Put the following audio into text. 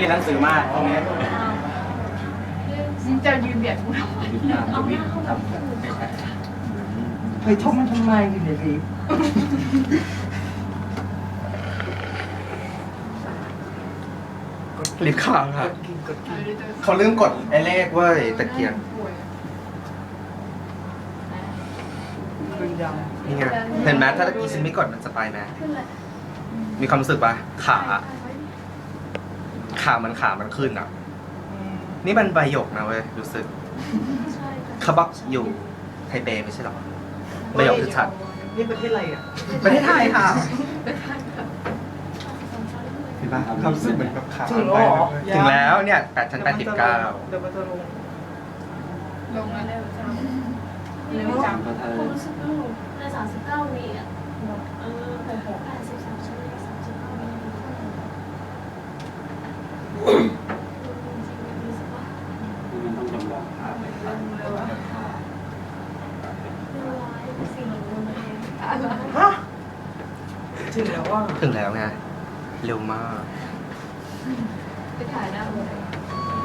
เรียนหนังสือมากตรงนี้จะยืนเบียดกูทำไมตามชีวิตทำแบบไม่ใช่เฮ้ยชอบมันทำไมอยู่ในลิฟต์ลิฟต์ค้างค่ะเขาลืมกดไอ้เลขเว้ยตะเกียงคืนยังนี่ไงเห็นไหมถ้าตะกี้ฉันไม่กดมันจะไปไหมมีความรู้สึกปะขา ขามันขามันขึ้นอะ นี่มันใบหยกนะเว้ยรู้สึกเขาบอกอยู่ไทเปไม่ใช่หรอใบหยกคือชัดนี่ประเทศอะไรอะ ประเทศไทยค่ะเห็นปะความรู้สึกเหมือนกับขาถึงแล้วเหรอ ถึงแล้วเนี่ยแปดชั้นแปดสิบเก้าเดี๋ยวมันจะลงลงแล้วเร็วจังเร็วจังก็เธอความรู้สึกลูกในสา ฮะถึงแล้วว่า ถึงแล้วไง เร็วมาก ไปถ่ายหน้าเลย